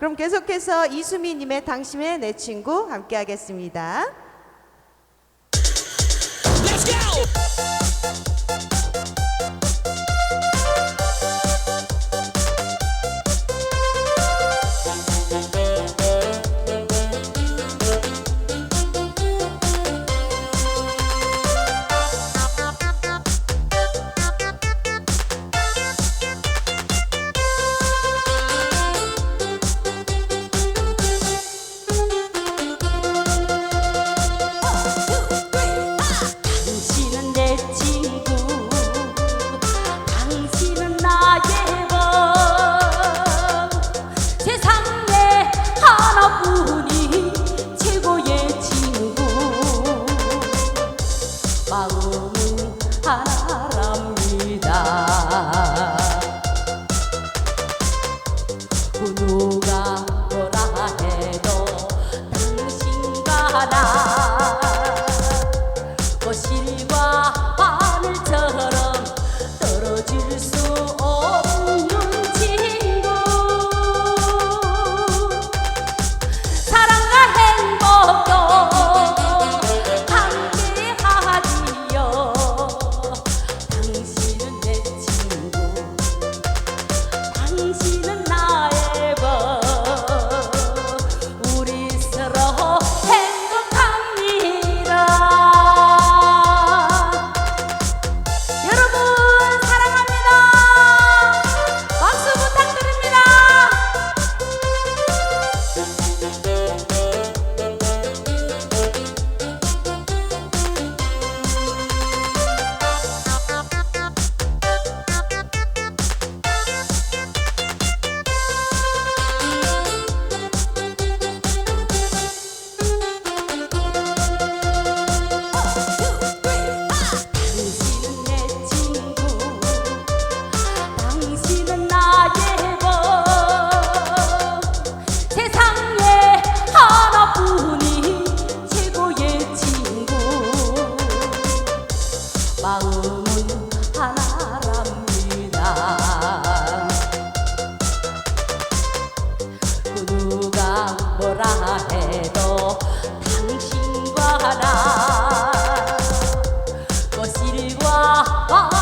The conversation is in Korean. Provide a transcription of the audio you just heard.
그럼 계속해서 이수미님의 당신의 내 친구 함께 하겠습니다. 사랑합니다. 그 해도 당신과 나 거실과